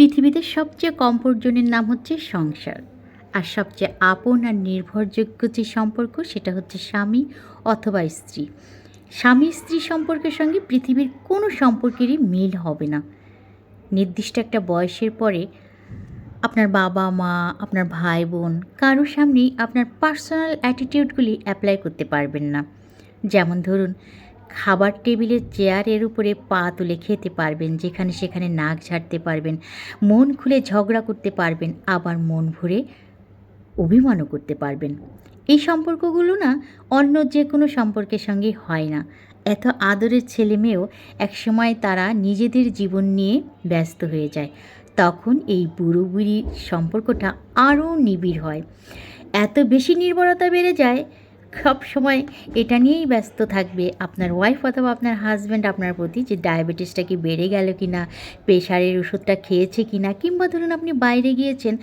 পৃথিবীতে সবচেয়ে কমফোর্টজনের নাম হচ্ছে সংসার। আর সবচেয়ে আপন আর নির্ভরযোগ্য যে সম্পর্ক, সেটা হচ্ছে স্বামী অথবা স্ত্রী। স্বামী স্ত্রী সম্পর্কের সঙ্গে পৃথিবীর কোনো সম্পর্কেরই মিল হবে না। নির্দিষ্ট একটা বয়সের পরে আপনার বাবা মা, আপনার ভাই বোন কারোর সামনেই আপনার পার্সোনাল অ্যাটিটিউডগুলি অ্যাপ্লাই করতে পারবেন না। যেমন ধরুন খাবার টেবিলের চেয়ারের উপরে পা তুলে খেতে পারবেন, যেখানে সেখানে নাক ঝাড়তে পারবেন, মন খুলে ঝগড়া করতে পারবেন, আবার মন ভরে অভিমানও করতে পারবেন। এই সম্পর্কগুলো না অন্য যে কোনো সম্পর্কের সঙ্গে হয় না। এত আদরের ছেলে মেয়েও একসময় তারা নিজেদের জীবন নিয়ে ব্যস্ত হয়ে যায়। তখন এই বুড়ো বুড়ির সম্পর্কটা আরও নিবিড় হয়। এত বেশি নির্ভরতা বেড়ে যায় সব সময় এটা নিয়েই ব্যস্ত থাকবে। আপনার ওয়াইফ অথবা আপনার হাজব্যান্ড আপনার প্রতি যে ডায়াবেটিসটা কি বেড়ে গেল কি না প্রেশারের ওষুধটা খেয়েছে কি না কিংবা ধরুন আপনি বাইরে গিয়েছেন,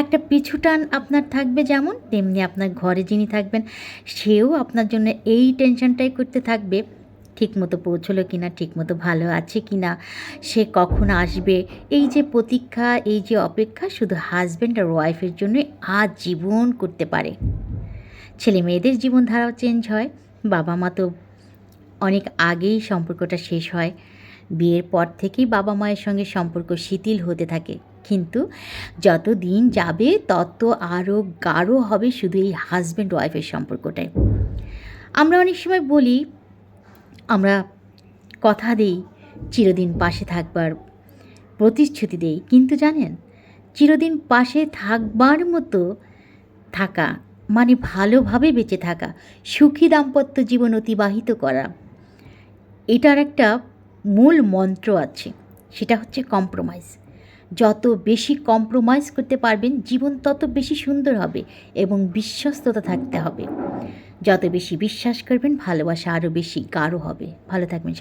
একটা পিছুটান আপনার থাকবে যেমন, তেমনি আপনার ঘরে যিনি থাকবেন, সেও আপনার জন্য এই টেনশনটাই করতে থাকবে, ঠিকমতো পৌঁছলো কি না ঠিকমতো ভালো আছে কি না সে কখন আসবে, এই যে প্রতীক্ষা, এই যে অপেক্ষা শুধু হাজব্যান্ড আর ওয়াইফের জন্য আজীবন করতে পারে। ছেলে মেয়েদের জীবনধারাও চেঞ্জ হয় বাবা মা তো অনেক আগেই সম্পর্কটা শেষ হয়। বিয়ের পর থেকেই বাবা মায়ের সঙ্গে সম্পর্ক শিথিল হতে থাকে। কিন্তু যত দিন যাবে, তত আরও গাঢ় হবে শুধু এই হাজব্যান্ড ওয়াইফের সম্পর্কটাই। আমরা অনেক সময় বলি, আমরা কথা দিই, চিরদিন পাশে থাকবার প্রতিশ্রুতি দেই। কিন্তু জানেন, চিরদিন পাশে থাকবার মতো থাকা মানে ভালোভাবে বেঁচে থাকা, সুখী দাম্পত্য জীবন অতিবাহিত করা। এটার একটা মূল মন্ত্র আছে, সেটা হচ্ছে কম্প্রোমাইজ যত বেশি কম্প্রোমাইজ করতে পারবেন, জীবন তত বেশি সুন্দর হবে এবং বিশ্বস্ততা থাকতে হবে। যত বেশি বিশ্বাস করবেন, ভালোবাসা আরও বেশি গাঢ় হবে। ভালো থাকবেন